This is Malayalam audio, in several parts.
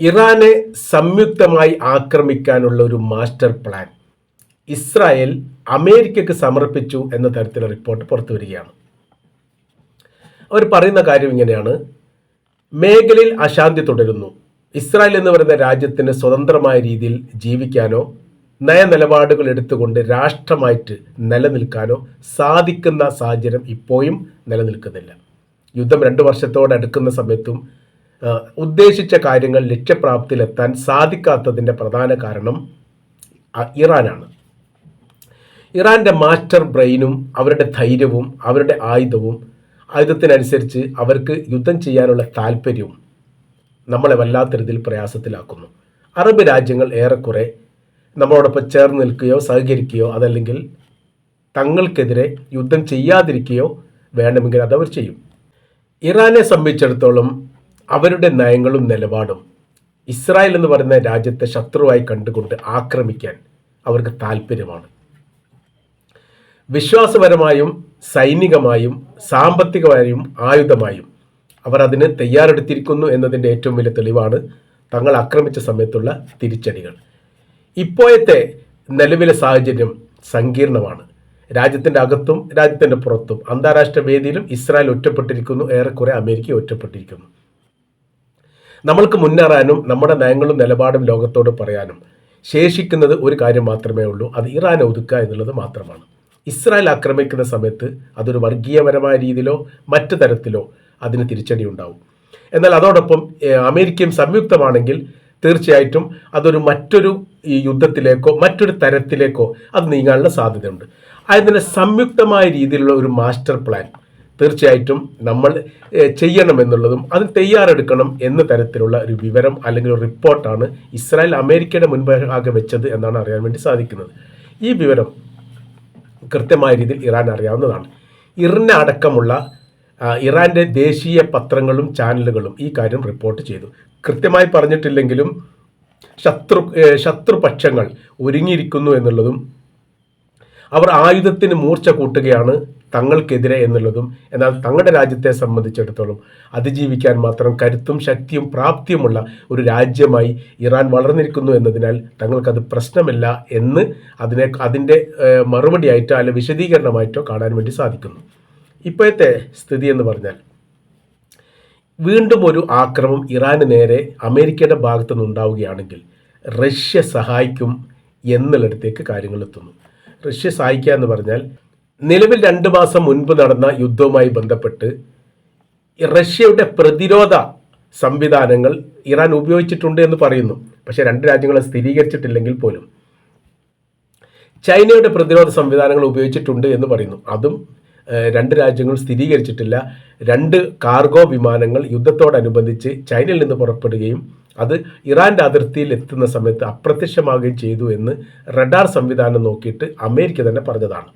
ഇറാനെ സംയുക്തമായി ആക്രമിക്കാനുള്ള ഒരു മാസ്റ്റർ പ്ലാൻ. ഇസ്രായേൽ അമേരിക്കക്ക് സമർപ്പിച്ചു എന്ന തരത്തിലുള്ള റിപ്പോർട്ട് പുറത്തു വരികയാണ്. അവർ പറയുന്ന കാര്യം ഇങ്ങനെയാണ്. മേഖലയിൽ അശാന്തി തുടരുന്നു. ഇസ്രായേൽ എന്ന് പറയുന്ന രാജ്യത്തിന് സ്വതന്ത്രമായ രീതിയിൽ ജീവിക്കാനോ നയനിലപാടുകൾ എടുത്തുകൊണ്ട് രാഷ്ട്രമായിട്ട് നിലനിൽക്കാനോ സാധിക്കുന്ന സാഹചര്യം ഇപ്പോഴും നിലനിൽക്കുന്നില്ല. യുദ്ധം രണ്ട് വർഷത്തോടടുക്കുന്ന സമയത്തും ആ, ഉദ്ദേശിച്ച കാര്യങ്ങൾ ലക്ഷ്യപ്രാപ്തിയിലെത്താൻ സാധിക്കാത്തതിന്റെ പ്രധാന കാരണം ഇറാനാണ്. ഇറാന്റെ മാസ്റ്റർ ബ്രെയിനും അവരുടെ ധൈര്യവും അവരുടെ ആയുധവും ആയുധത്തിനനുസരിച്ച് അവർക്ക് യുദ്ധം ചെയ്യാനുള്ള താല്പര്യവും നമ്മളെ വല്ലാത്ത രീതിയിൽ പ്രയാസത്തിലാക്കുന്നു. അറബ് രാജ്യങ്ങൾ ഏറെക്കുറെ നമ്മളോടൊപ്പം ചേർന്ന് നിൽക്കുകയോ സഹകരിക്കുകയോ അതല്ലെങ്കിൽ തങ്ങൾക്കെതിരെ യുദ്ധം ചെയ്യാതിരിക്കുകയോ വേണമെങ്കിൽ അതവർ ചെയ്യും. ഇറാനെ സംബന്ധിച്ചിടത്തോളം അവരുടെ നയങ്ങളും നിലപാടും ഇസ്രായേൽ എന്ന് പറയുന്ന രാജ്യത്തെ ശത്രുവായി കണ്ടുകൊണ്ട് ആക്രമിക്കാൻ അവർക്ക് താല്പര്യമാണ്. വിശ്വാസപരമായും സൈനികമായും സാമ്പത്തികമായും ആയുധമായും അവർ അതിന് തയ്യാറെടുത്തിരിക്കുന്നു എന്നതിന്റെ ഏറ്റവും വലിയ തെളിവാണ് തങ്ങൾ ആക്രമിച്ച സമയത്തുള്ള തിരിച്ചടികൾ. ഇപ്പോഴത്തെ നിലവിലെ സാഹചര്യം സങ്കീർണമാണ്. രാജ്യത്തിന്റെ അകത്തും രാജ്യത്തിന്റെ പുറത്തും അന്താരാഷ്ട്ര വേദിയിലും ഇസ്രായേൽ ഒറ്റപ്പെട്ടിരിക്കുന്നു. ഏറെക്കുറെ അമേരിക്ക ഒറ്റപ്പെട്ടിരിക്കുന്നു. നമ്മൾക്ക് മുന്നേറാനും നമ്മുടെ നയങ്ങളും നിലപാടും ലോകത്തോട് പറയാനും ശേഷിക്കുന്നത് ഒരു കാര്യം മാത്രമേ ഉള്ളൂ. അത് ഇറാൻ ഒതുക്കുക എന്നുള്ളത് മാത്രമാണ്. ഇസ്രായേൽ ആക്രമിക്കുന്ന സമയത്ത് അതൊരു വർഗീയപരമായ രീതിയിലോ മറ്റു തരത്തിലോ അതിന് തിരിച്ചടി ഉണ്ടാവും. എന്നാൽ അതോടൊപ്പം അമേരിക്കയും സംയുക്തമാണെങ്കിൽ തീർച്ചയായിട്ടും അതൊരു മറ്റൊരു ഈ യുദ്ധത്തിലേക്കോ മറ്റൊരു തരത്തിലേക്കോ അത് നീങ്ങാനുള്ള സാധ്യതയുണ്ട്. അതിന് സംയുക്തമായ രീതിയിലുള്ള ഒരു മാസ്റ്റർ പ്ലാൻ തീർച്ചയായിട്ടും നമ്മൾ ചെയ്യണം ചെയ്യണമെന്നുള്ളതും അത് തയ്യാറെടുക്കണം എന്ന തരത്തിലുള്ള ഒരു വിവരം അല്ലെങ്കിൽ ഒരു റിപ്പോർട്ടാണ് ഇസ്രായേൽ അമേരിക്കയുടെ മുൻപാകെ വെച്ചത് എന്നാണ് അറിയാൻ വേണ്ടി സാധിക്കുന്നത്. ഈ വിവരം കൃത്യമായ രീതിയിൽ ഇറാൻ അറിയാവുന്നതാണ്. ഇറിന് അടക്കമുള്ള ഇറാന്റെ ദേശീയ പത്രങ്ങളും ചാനലുകളും ഈ കാര്യം റിപ്പോർട്ട് ചെയ്തു. കൃത്യമായി പറഞ്ഞിട്ടില്ലെങ്കിലും ശത്രു ശത്രുപക്ഷങ്ങൾ ഒരുങ്ങിയിരിക്കുന്നു എന്നുള്ളതും അവർ ആയുധത്തിന് മൂർച്ച കൂട്ടുകയാണ് തങ്ങൾക്കെതിരെ എന്നുള്ളതും എന്നാൽ തങ്ങളുടെ രാജ്യത്തെ സംബന്ധിച്ചിടത്തോളം അതിജീവിക്കാൻ മാത്രം കരുത്തും ശക്തിയും പ്രാപ്തിയുമുള്ള ഒരു രാജ്യമായി ഇറാൻ വളർന്നിരിക്കുന്നു എന്നതിനാൽ തങ്ങൾക്കത് പ്രശ്നമില്ല എന്ന് അതിനെ അതിന്റെ മറുപടിയായിട്ടോ അല്ലെ വിശദീകരണമായിട്ടോ കാണാൻ വേണ്ടി സാധിക്കുന്നു. ഇപ്പോഴത്തെ സ്ഥിതി എന്ന് പറഞ്ഞാൽ വീണ്ടും ഒരു ആക്രമം ഇറാന് നേരെ അമേരിക്കയുടെ ഭാഗത്തു നിന്നുണ്ടാവുകയാണെങ്കിൽ റഷ്യ സഹായിക്കും എന്നുള്ളിടത്തേക്ക് കാര്യങ്ങൾ എത്തുന്നു. റഷ്യ സഹായിക്കുക എന്ന് പറഞ്ഞാൽ നിലവിൽ രണ്ട് മാസം മുൻപ് നടന്ന യുദ്ധവുമായി ബന്ധപ്പെട്ട് റഷ്യയുടെ പ്രതിരോധ സംവിധാനങ്ങൾ ഇറാൻ ഉപയോഗിച്ചിട്ടുണ്ട് എന്ന് പറയുന്നു. പക്ഷേ രണ്ട് രാജ്യങ്ങളെ സ്ഥിരീകരിച്ചിട്ടില്ലെങ്കിൽ പോലും. ചൈനയുടെ പ്രതിരോധ സംവിധാനങ്ങൾ ഉപയോഗിച്ചിട്ടുണ്ട് എന്ന് പറയുന്നു. അതും രണ്ട് രാജ്യങ്ങൾ സ്ഥിരീകരിച്ചിട്ടില്ല. രണ്ട് കാർഗോ വിമാനങ്ങൾ യുദ്ധത്തോടനുബന്ധിച്ച് ചൈനയിൽ നിന്ന് പുറപ്പെടുകയും അത് ഇറാന്റെ അതിർത്തിയിൽ എത്തുന്ന സമയത്ത് അപ്രത്യക്ഷമാകുകയും ചെയ്തു എന്ന് റഡാർ സംവിധാനം നോക്കിയിട്ട് അമേരിക്ക തന്നെ പറഞ്ഞതാണ്.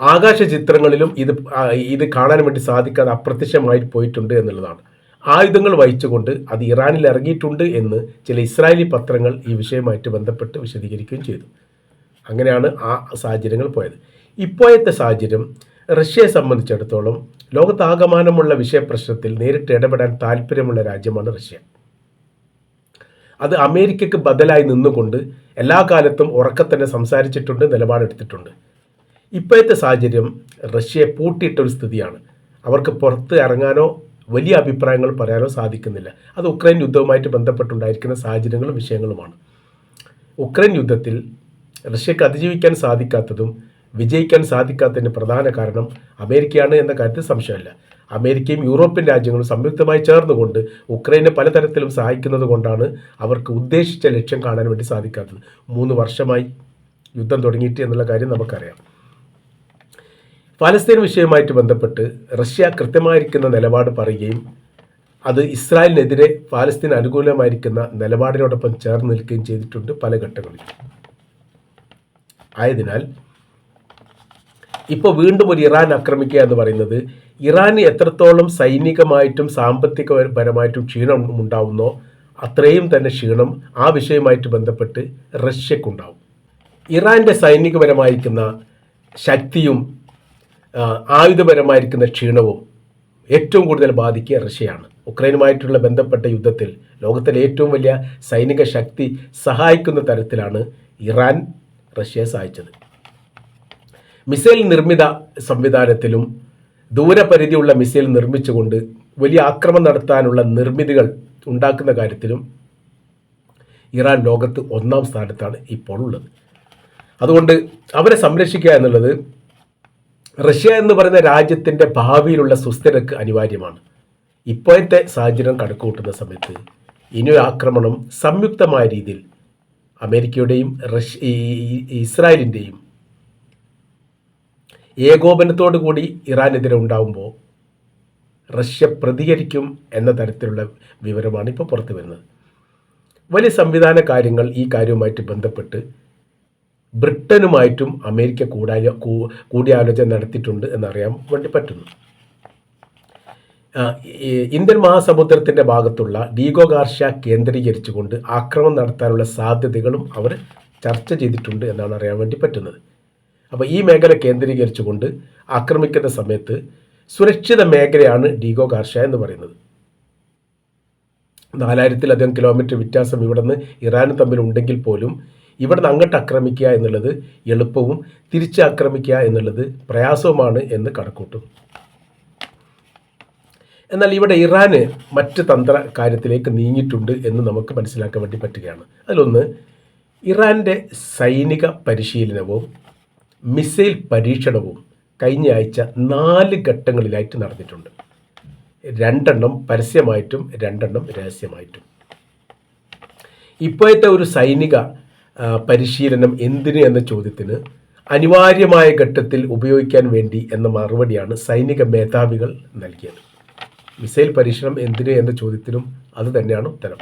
ആകാശ ചിത്രങ്ങളിലും ഇത് ഇത് കാണാൻ വേണ്ടി സാധിക്കാതെ അപ്രത്യക്ഷമായി പോയിട്ടുണ്ട് എന്നുള്ളതാണ്. ആയുധങ്ങൾ വഹിച്ചുകൊണ്ട് അത് ഇറാനിൽ ഇറങ്ങിയിട്ടുണ്ട് എന്ന് ചില ഇസ്രായേലി പത്രങ്ങൾ ഈ വിഷയമായിട്ട് ബന്ധപ്പെട്ട് വിശദീകരിക്കുകയും ചെയ്തു. അങ്ങനെയാണ് ആ സാഹചര്യങ്ങൾ പോയത്. ഇപ്പോഴത്തെ സാഹചര്യം റഷ്യയെ സംബന്ധിച്ചിടത്തോളം ലോകത്താകമാനമുള്ള വിഷയപ്രശ്നത്തിൽ നേരിട്ട് ഇടപെടാൻ താല്പര്യമുള്ള രാജ്യമാണ് റഷ്യ. അത് അമേരിക്കയ്ക്ക് ബദലായി നിന്നുകൊണ്ട് എല്ലാ കാലത്തും ഉറക്കത്തന്നെ സംസാരിച്ചിട്ടുണ്ട് നിലപാടെടുത്തിട്ടുണ്ട്. ഇപ്പോഴത്തെ സാഹചര്യം റഷ്യയെ പൂട്ടിയിട്ട ഒരു സ്ഥിതിയാണ്. അവർക്ക് പുറത്ത് ഇറങ്ങാനോ വലിയ അഭിപ്രായങ്ങൾ പറയാനോ സാധിക്കുന്നില്ല. അത് ഉക്രൈൻ യുദ്ധവുമായിട്ട് ബന്ധപ്പെട്ടുണ്ടായിരിക്കുന്ന സാഹചര്യങ്ങളും വിഷയങ്ങളുമാണ്. ഉക്രൈൻ യുദ്ധത്തിൽ റഷ്യക്ക് അതിജീവിക്കാൻ സാധിക്കാത്തതും വിജയിക്കാൻ സാധിക്കാത്തതിന് പ്രധാന കാരണം അമേരിക്കയാണ് എന്ന കാര്യത്തിൽ സംശയമില്ല. അമേരിക്കയും യൂറോപ്യൻ രാജ്യങ്ങളും സംയുക്തമായി ചേർന്നുകൊണ്ട് ഉക്രൈനെ പലതരത്തിലും സഹായിക്കുന്നത് കൊണ്ടാണ് അവർക്ക് ഉദ്ദേശിച്ച ലക്ഷ്യം കാണാൻ വേണ്ടി സാധിക്കാത്തത്. മൂന്ന് വർഷമായി യുദ്ധം തുടങ്ങിയിട്ട് എന്നുള്ള കാര്യം നമുക്കറിയാം. ഫലസ്തീൻ വിഷയവുമായിട്ട് ബന്ധപ്പെട്ട് റഷ്യ കൃത്യമായിരിക്കുന്ന നിലപാട് പറയുകയും അത് ഇസ്രായേലിനെതിരെ പാലസ്തീൻ അനുകൂലമായിരിക്കുന്ന നിലപാടിനോടൊപ്പം ചേർന്ന് നിൽക്കുകയും ചെയ്തിട്ടുണ്ട് പല ഘട്ടങ്ങളിൽ ആയതിനാൽ ഇപ്പോൾ വീണ്ടും ഒരു ഇറാൻ ആക്രമിക്കുക എന്ന് പറയുന്നത് ഇറാന് എത്രത്തോളം സൈനികമായിട്ടും സാമ്പത്തികപരമായിട്ടും ക്ഷീണം ഉണ്ടാവുന്നോ അത്രയും തന്നെ ക്ഷീണം ആ വിഷയവുമായിട്ട് ബന്ധപ്പെട്ട് റഷ്യക്കുണ്ടാവും. ഇറാന്റെ സൈനികപരമായിരിക്കുന്ന ശക്തിയും ആയുധപരമായിരിക്കുന്ന ക്ഷീണവും ഏറ്റവും കൂടുതൽ ബാധിക്കുക റഷ്യയാണ്. ഉക്രൈനുമായിട്ടുള്ള ബന്ധപ്പെട്ട യുദ്ധത്തിൽ ലോകത്തിലെ ഏറ്റവും വലിയ സൈനിക ശക്തി സഹായിക്കുന്ന തരത്തിലാണ് ഇറാൻ റഷ്യയെ സഹായിച്ചത്. മിസൈൽ നിർമ്മിത സംവിധാനത്തിലും ദൂരപരിധിയുള്ള മിസൈൽ നിർമ്മിച്ചുകൊണ്ട് വലിയ ആക്രമണം നടത്താനുള്ള നിർമ്മിതികൾ ഉണ്ടാക്കുന്ന കാര്യത്തിലും ഇറാൻ ലോകത്ത് ഒന്നാം സ്ഥാനത്താണ് ഇപ്പോൾ ഉള്ളത്. അതുകൊണ്ട് അവരെ സംരക്ഷിക്കുക എന്നുള്ളത് റഷ്യ എന്ന് പറയുന്ന രാജ്യത്തിന്റെ ഭാവിയിലുള്ള സുസ്ഥിരക്ക് അനിവാര്യമാണ്. ഇപ്പോഴത്തെ സാഹചര്യം കണക്കുകൂട്ടുന്ന സമയത്ത് ഇനിയൊരു ആക്രമണം സംയുക്തമായ രീതിയിൽ അമേരിക്കയുടെയും റഷ്യ ഇസ്രായേലിന്റെയും ഏകോപനത്തോടു കൂടി ഇറാനെതിരെ ഉണ്ടാകുമ്പോൾ റഷ്യ പ്രതികരിക്കും എന്ന തരത്തിലുള്ള വിവരമാണ് ഇപ്പോൾ പുറത്തു വരുന്നത് വലിയ സംവിധാന കാര്യങ്ങൾ ഈ കാര്യവുമായിട്ട് ബന്ധപ്പെട്ട് ബ്രിട്ടനുമായിട്ടും അമേരിക്ക കൂടായ കൂടിയാലോചന നടത്തിയിട്ടുണ്ട് എന്നറിയാൻ വേണ്ടി പറ്റുന്നു. ഇന്ത്യൻ മഹാസമുദ്രത്തിന്റെ ഭാഗത്തുള്ള ഡീഗോ ഗാർഷ്യ കേന്ദ്രീകരിച്ചുകൊണ്ട് ആക്രമണം നടത്താനുള്ള സാധ്യതകളും അവർ ചർച്ച ചെയ്തിട്ടുണ്ട് എന്നാണ് അറിയാൻ വേണ്ടി പറ്റുന്നത്. അപ്പോൾ ഈ മേഖല കേന്ദ്രീകരിച്ചുകൊണ്ട് ആക്രമിക്കുന്ന സമയത്ത് സുരക്ഷിത മേഖലയാണ് ഡീഗോ ഗാർഷ്യ എന്ന് പറയുന്നത്. നാലായിരത്തിലധികം കിലോമീറ്റർ വ്യത്യാസം ഇവിടുന്ന് ഇറാനും തമ്മിൽ ഉണ്ടെങ്കിൽ പോലും ഇവിടുന്ന് അങ്ങോട്ട് ആക്രമിക്കുക എന്നുള്ളത് എളുപ്പവും തിരിച്ച് ആക്രമിക്കുക എന്നുള്ളത് പ്രയാസവുമാണ് എന്ന് കണക്കൂട്ടും. എന്നാൽ ഇവിടെ ഇറാന് മറ്റ് തന്ത്ര കാര്യത്തിലേക്ക് നീങ്ങിയിട്ടുണ്ട് എന്ന് നമുക്ക് മനസ്സിലാക്കാൻ വേണ്ടി പറ്റുകയാണ്. അതിലൊന്ന് ഇറാന്റെ സൈനിക പരിശീലനവും മിസൈൽ പരീക്ഷണവും കഴിഞ്ഞ ആഴ്ച നാല് ഘട്ടങ്ങളിലായിട്ട് നടന്നിട്ടുണ്ട്. രണ്ടെണ്ണം പരസ്യമായിട്ടും രണ്ടെണ്ണം രഹസ്യമായിട്ടും. ഇപ്പോഴത്തെ ഒരു സൈനിക പരിശീലനം എന്തിന് എന്ന ചോദ്യത്തിന് അനിവാര്യമായ ഘട്ടത്തിൽ ഉപയോഗിക്കാൻ വേണ്ടി എന്ന മറുപടിയാണ് സൈനിക മേധാവികൾ നൽകിയത്. മിസൈൽ പരീക്ഷണം എന്തിന് എന്ന ചോദ്യത്തിനും അത് തന്നെയാണ് ഉത്തരം.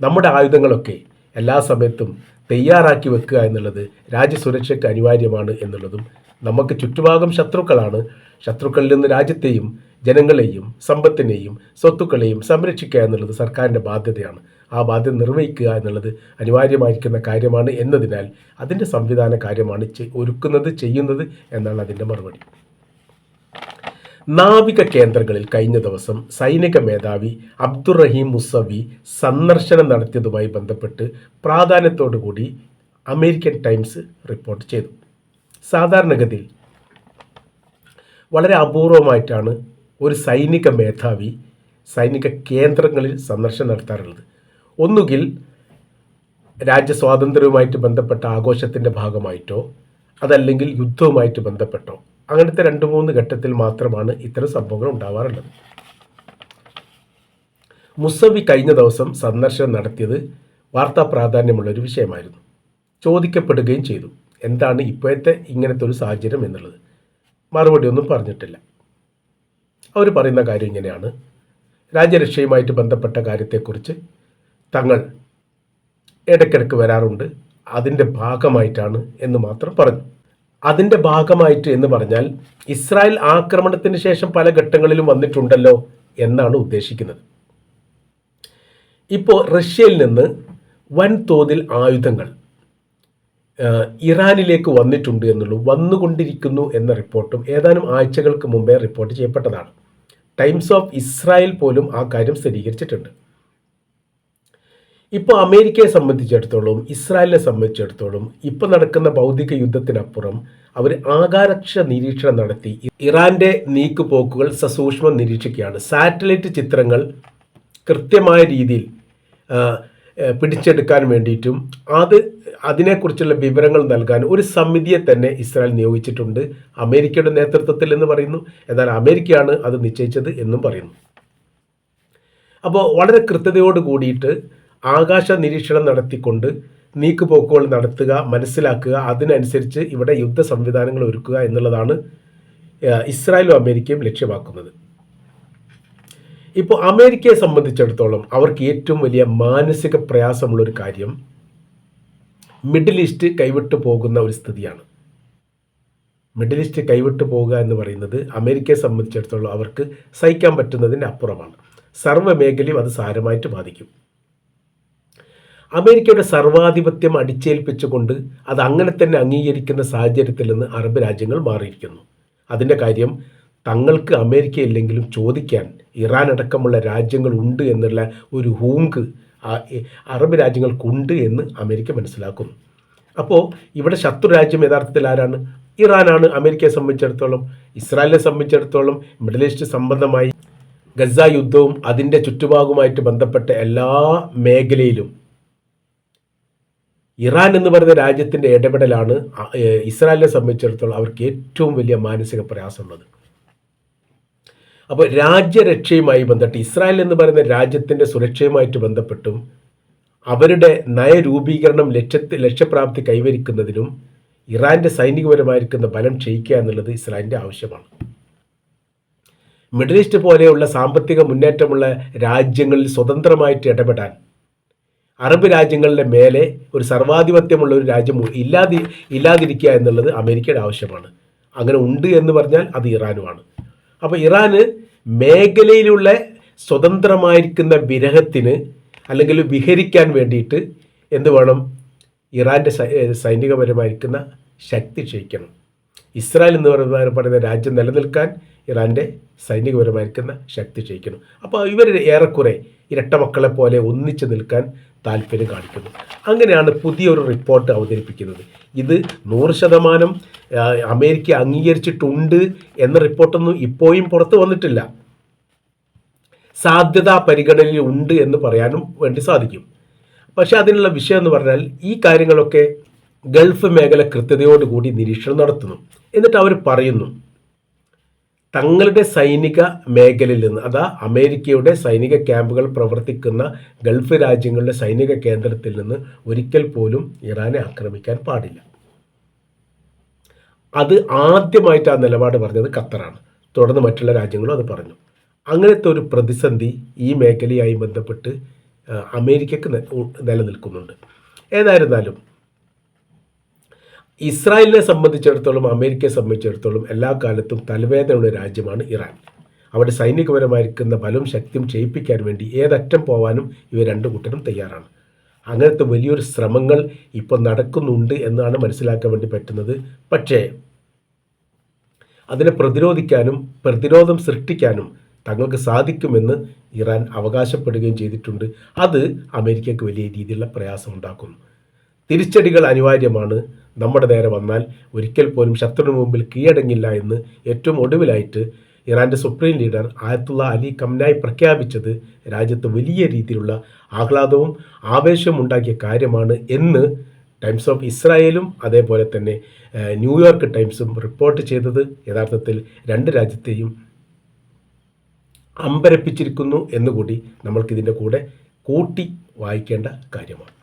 നമ്മുടെ ആയുധങ്ങളൊക്കെ എല്ലാ സമയത്തും തയ്യാറാക്കി വെക്കുക എന്നുള്ളത് രാജ്യസുരക്ഷയ്ക്ക് അനിവാര്യമാണ് എന്നുള്ളതും നമുക്ക് ചുറ്റുഭാഗം ശത്രുക്കളാണ്. ശത്രുക്കളിൽ നിന്ന് രാജ്യത്തെയും ജനങ്ങളെയും സമ്പത്തിനെയും സ്വത്തുക്കളെയും സംരക്ഷിക്കുക എന്നുള്ളത് സർക്കാരിന്റെ ബാധ്യതയാണ്. ആ ബാധ്യത നിർവഹിക്കുക എന്നുള്ളത് അനിവാര്യമായിരിക്കുന്ന കാര്യമാണ് എന്നതിനാൽ അതിന്റെ സംവിധാന കാര്യമാണ് ഒരുക്കുന്നത് ചെയ്യുന്നത് എന്നാണ് അതിന്റെ മറുപടി. നാവിക കേന്ദ്രങ്ങളിൽ കഴിഞ്ഞ ദിവസം സൈനിക മേധാവി അബ്ദുറഹീം മുസവി സന്ദർശനം നടത്തിയതുമായി ബന്ധപ്പെട്ട് പ്രാധാന്യത്തോടുകൂടി അമേരിക്കൻ ടൈംസ് റിപ്പോർട്ട് ചെയ്തു. സാധാരണഗതിയിൽ വളരെ അപൂർവമായിട്ടാണ് ഒരു സൈനിക മേധാവി സൈനിക കേന്ദ്രങ്ങളിൽ സന്ദർശനം നടത്താറുള്ളത്. ഒന്നുകിൽ രാജ്യസ്വാതന്ത്ര്യവുമായിട്ട് ബന്ധപ്പെട്ട ആഘോഷത്തിന്റെ ഭാഗമായിട്ടോ അതല്ലെങ്കിൽ യുദ്ധവുമായിട്ട് ബന്ധപ്പെട്ടോ അങ്ങനത്തെ രണ്ട് മൂന്ന് ഘട്ടത്തിൽ മാത്രമാണ് ഇത്തരം സംഭവങ്ങൾ ഉണ്ടാവാറുള്ളത്. മുസവി കഴിഞ്ഞ ദിവസം സന്ദർശനം നടത്തിയത് വാർത്താ പ്രാധാന്യമുള്ള ഒരു വിഷയമായിരുന്നു. ചോദിക്കപ്പെടുകയും ചെയ്തു. എന്താണ് ഇപ്പോഴത്തെ ഇങ്ങനത്തെ ഒരു സാഹചര്യം എന്നുള്ളത്? മറുപടി ഒന്നും പറഞ്ഞിട്ടില്ല. അവർ പറയുന്ന കാര്യം ഇങ്ങനെയാണ്. രാജ്യരക്ഷയുമായിട്ട് ബന്ധപ്പെട്ട കാര്യത്തെക്കുറിച്ച് തങ്ങൾ ഇടയ്ക്കിടയ്ക്ക് വരാറുണ്ട്. അതിന്റെ ഭാഗമായിട്ടാണ് എന്ന് മാത്രം പറഞ്ഞു. അതിന്റെ ഭാഗമായിട്ട് എന്ന് പറഞ്ഞാൽ ഇസ്രായേൽ ആക്രമണത്തിന് ശേഷം പല ഘട്ടങ്ങളിലും വന്നിട്ടുണ്ടല്ലോ എന്നാണ് ഉദ്ദേശിക്കുന്നത്. ഇപ്പോൾ റഷ്യയിൽ നിന്ന് വൻതോതിൽ ആയുധങ്ങൾ ഇറാനിലേക്ക് വന്നിട്ടുണ്ട് എന്നുള്ളൂ. വന്നുകൊണ്ടിരിക്കുന്നു എന്ന റിപ്പോർട്ടും ഏതാനും ആഴ്ചകൾക്ക് മുമ്പേ റിപ്പോർട്ട് ചെയ്യപ്പെട്ടതാണ്. ടൈംസ് ഓഫ് ഇസ്രായേൽ പോലും ആ കാര്യം സ്ഥിരീകരിച്ചിട്ടുണ്ട്. ഇപ്പോൾ അമേരിക്കയെ സംബന്ധിച്ചിടത്തോളം ഇസ്രായേലിനെ സംബന്ധിച്ചിടത്തോളം ഇപ്പോൾ നടക്കുന്ന ഭൗതിക യുദ്ധത്തിനപ്പുറം അവർ ആകാരക്ഷ നിരീക്ഷണം നടത്തി. ഇറാന്റെ നീക്കുപോക്കുകൾ സസൂക്ഷ്മം നിരീക്ഷിക്കുകയാണ്. സാറ്റലൈറ്റ് ചിത്രങ്ങൾ കൃത്യമായ രീതിയിൽ പിടിച്ചെടുക്കാൻ വേണ്ടിയിട്ടും അത് അതിനെക്കുറിച്ചുള്ള വിവരങ്ങൾ നൽകാൻ ഒരു സമിതിയെ തന്നെ ഇസ്രായേൽ നിയോഗിച്ചിട്ടുണ്ട്. അമേരിക്കയുടെ നേതൃത്വത്തിൽ എന്ന് പറയുന്നു. എന്നാൽ അമേരിക്കയാണ് അത് നിശ്ചയിച്ചത് എന്നും പറയുന്നു. അപ്പോൾ വളരെ കൃത്യതയോട് കൂടിയിട്ട് ആകാശ നിരീക്ഷണം നടത്തിക്കൊണ്ട് നീക്കുപോക്കുകൾ നടത്തുക മനസ്സിലാക്കുക അതിനനുസരിച്ച് ഇവിടെ യുദ്ധ സംവിധാനങ്ങൾ ഒരുക്കുക എന്നുള്ളതാണ് ഇസ്രായേലും അമേരിക്കയും ലക്ഷ്യമാക്കുന്നത്. ഇപ്പോൾ അമേരിക്കയെ സംബന്ധിച്ചിടത്തോളം അവർക്ക് ഏറ്റവും വലിയ മാനസിക പ്രയാസമുള്ളൊരു കാര്യം മിഡിൽ ഈസ്റ്റ് കൈവിട്ടു പോകുന്ന ഒരു സ്ഥിതിയാണ്. മിഡിൽ ഈസ്റ്റ് കൈവിട്ടു പോകുക എന്ന് പറയുന്നത് അമേരിക്കയെ സംബന്ധിച്ചിടത്തോളം അവർക്ക് സഹിക്കാൻ പറ്റുന്നതിന്റെ അപ്പുറമാണ്. സർവ മേഖലയും അത് സാരമായിട്ട് ബാധിക്കും. അമേരിക്കയുടെ സർവാധിപത്യം അടിച്ചേൽപ്പിച്ചുകൊണ്ട് അത് അങ്ങനെ തന്നെ അംഗീകരിക്കുന്ന സാഹചര്യത്തിൽ നിന്ന് അറബ് രാജ്യങ്ങൾ മാറിയിരിക്കുന്നു. അതിന്റെ കാര്യം തങ്ങൾക്ക് അമേരിക്കയില്ലെങ്കിലും ചോദിക്കാൻ ഇറാൻ അടക്കമുള്ള രാജ്യങ്ങൾ ഉണ്ട് എന്നുള്ള ഒരു ഹൂങ്ക് അറബ് രാജ്യങ്ങൾക്കുണ്ട് എന്ന് അമേരിക്ക മനസ്സിലാക്കുന്നു. അപ്പോൾ ഇവിടെ ശത്രു രാജ്യം യഥാർത്ഥത്തിൽ ആരാണ്? ഇറാനാണ് അമേരിക്കയെ സംബന്ധിച്ചിടത്തോളം ഇസ്രായേലിനെ സംബന്ധിച്ചിടത്തോളം മിഡിൽ ഈസ്റ്റ് സംബന്ധമായി ഗസ യുദ്ധവും അതിന്റെ ചുറ്റുഭാഗവുമായിട്ട് ബന്ധപ്പെട്ട എല്ലാ മേഖലയിലും ഇറാൻ എന്ന് പറയുന്ന രാജ്യത്തിന്റെ ഇടപെടലാണ് ഇസ്രായേലിനെ സംബന്ധിച്ചിടത്തോളം അവർക്ക് ഏറ്റവും വലിയ മാനസിക പ്രയാസമുള്ളത്. അപ്പോൾ രാജ്യരക്ഷയുമായി ബന്ധപ്പെട്ട് ഇസ്രായേൽ എന്ന് പറയുന്ന രാജ്യത്തിന്റെ സുരക്ഷയുമായിട്ട് ബന്ധപ്പെട്ടും അവരുടെ നയരൂപീകരണം ലക്ഷ്യത്തിൽ ലക്ഷ്യപ്രാപ്തി കൈവരിക്കുന്നതിനും ഇറാന്റെ സൈനികപരമായിരിക്കുന്ന ബലം ക്ഷയിക്കുക എന്നുള്ളത് ഇസ്രായേലിന്റെ ആവശ്യമാണ്. മിഡിൽ ഈസ്റ്റ് പോലെയുള്ള സാമ്പത്തിക മുന്നേറ്റമുള്ള രാജ്യങ്ങളിൽ സ്വതന്ത്രമായിട്ട് ഇടപെടാൻ അറബ് രാജ്യങ്ങളുടെ മേലെ ഒരു സർവാധിപത്യമുള്ള ഒരു രാജ്യം ഇല്ലാതി ഇല്ലാതിരിക്കുക എന്നുള്ളത് അമേരിക്കയുടെ ആവശ്യമാണ്. അങ്ങനെ ഉണ്ട് എന്ന് പറഞ്ഞാൽ അത് ഇറാനുമാണ്. അപ്പോൾ ഇറാന് മേഖലയിലുള്ള സ്വതന്ത്രമായിരിക്കുന്ന വിരഹത്തിന് അല്ലെങ്കിൽ വിഹരിക്കാൻ വേണ്ടിയിട്ട് എന്ത് വേണം? ഇറാന്റെ സൈനികപരമായിരിക്കുന്ന ശക്തി ക്ഷയിക്കണം. ഇസ്രായേൽ എന്ന് പറയുന്ന രാജ്യം നിലനിൽക്കാൻ ഇറാന്റെ സൈനികപരമായിരിക്കുന്ന ശക്തി ക്ഷയിക്കണം. അപ്പോൾ ഇവർ ഏറെക്കുറെ ഇരട്ടമക്കളെ പോലെ ഒന്നിച്ചു നിൽക്കാൻ താല്പര്യം കാണിക്കുന്നു. അങ്ങനെയാണ് പുതിയൊരു റിപ്പോർട്ട് അവതരിപ്പിക്കുന്നത്. ഇത് നൂറ് ശതമാനം അമേരിക്ക അംഗീകരിച്ചിട്ടുണ്ട് എന്ന റിപ്പോർട്ടൊന്നും ഇപ്പോഴും പുറത്ത് വന്നിട്ടില്ല. സാധ്യതാ പരിഗണനയിൽ ഉണ്ട് എന്ന് പറയാനും വേണ്ടി സാധിക്കും. പക്ഷേ അതിനുള്ള വിഷയം എന്ന് പറഞ്ഞാൽ ഈ കാര്യങ്ങളൊക്കെ ഗൾഫ് മേഖല കൃത്യതയോടുകൂടി നിരീക്ഷണം നടത്തുന്നു. എന്നിട്ട് അവർ പറയുന്നു തങ്ങളുടെ സൈനിക മേഖലയിൽ നിന്ന് അതാ അമേരിക്കയുടെ സൈനിക ക്യാമ്പുകൾ പ്രവർത്തിക്കുന്ന ഗൾഫ് രാജ്യങ്ങളുടെ സൈനിക കേന്ദ്രത്തിൽ നിന്ന് ഒരിക്കൽ പോലും ഇറാനെ ആക്രമിക്കാൻ പാടില്ല. അത് ആദ്യമായിട്ട് ആ നിലപാട് പറഞ്ഞത് ഖത്തറാണ്. തുടർന്ന് മറ്റുള്ള രാജ്യങ്ങളും അത് പറഞ്ഞു. അങ്ങനത്തെ ഒരു പ്രതിസന്ധി ഈ മേഖലയായി ബന്ധപ്പെട്ട് അമേരിക്കക്ക് നിലനിൽക്കുന്നുണ്ട്. ഏതായിരുന്നാലും ഇസ്രായേലിനെ സംബന്ധിച്ചിടത്തോളം അമേരിക്കയെ സംബന്ധിച്ചിടത്തോളം എല്ലാ കാലത്തും തലവേദനയുള്ള രാജ്യമാണ് ഇറാൻ. അവിടെ സൈനികപരമായിരിക്കുന്ന ബലവും ശക്തിയും ക്ഷയിപ്പിക്കാൻ വേണ്ടി ഏതറ്റം പോവാനും ഇവർ രണ്ടു കൂട്ടരും തയ്യാറാണ്. അങ്ങനത്തെ വലിയൊരു ശ്രമങ്ങൾ ഇപ്പോൾ നടക്കുന്നുണ്ട് എന്നാണ് മനസ്സിലാക്കാൻ വേണ്ടി പറ്റുന്നത്. പക്ഷേ അതിനെ പ്രതിരോധിക്കാനും പ്രതിരോധം സൃഷ്ടിക്കാനും തങ്ങൾക്ക് സാധിക്കുമെന്ന് ഇറാൻ അവകാശപ്പെടുകയും ചെയ്തിട്ടുണ്ട്. അത് അമേരിക്കയ്ക്ക് വലിയ രീതിയിലുള്ള പ്രയാസം ഉണ്ടാക്കുന്നു. തിരിച്ചടികൾ അനിവാര്യമാണ്. നമ്മുടെ നേരെ വന്നാൽ ഒരിക്കൽ പോലും ശത്രുവിന് മുമ്പിൽ കീഴടങ്ങില്ല എന്ന് ഏറ്റവും ഒടുവിലായിട്ട് ഇറാന്റെ supreme leader Ayatollah Ali Khamenei പ്രഖ്യാപിച്ചത് രാജ്യത്ത് വലിയ രീതിയിലുള്ള ആഹ്ലാദവും ആവേശവും ഉണ്ടാക്കിയ കാര്യമാണ് എന്ന് ടൈംസ് ഓഫ് ഇസ്രായേലും അതേപോലെ തന്നെ ന്യൂയോർക്ക് ടൈംസും റിപ്പോർട്ട് ചെയ്തത്. യഥാർത്ഥത്തിൽ രണ്ട് രാജ്യത്തെയും അമ്പരപ്പിച്ചിരിക്കുന്നു എന്നുകൂടി നമ്മൾക്കിതിന്റെ കൂടെ കൂട്ടി വായിക്കേണ്ട കാര്യമാണ്.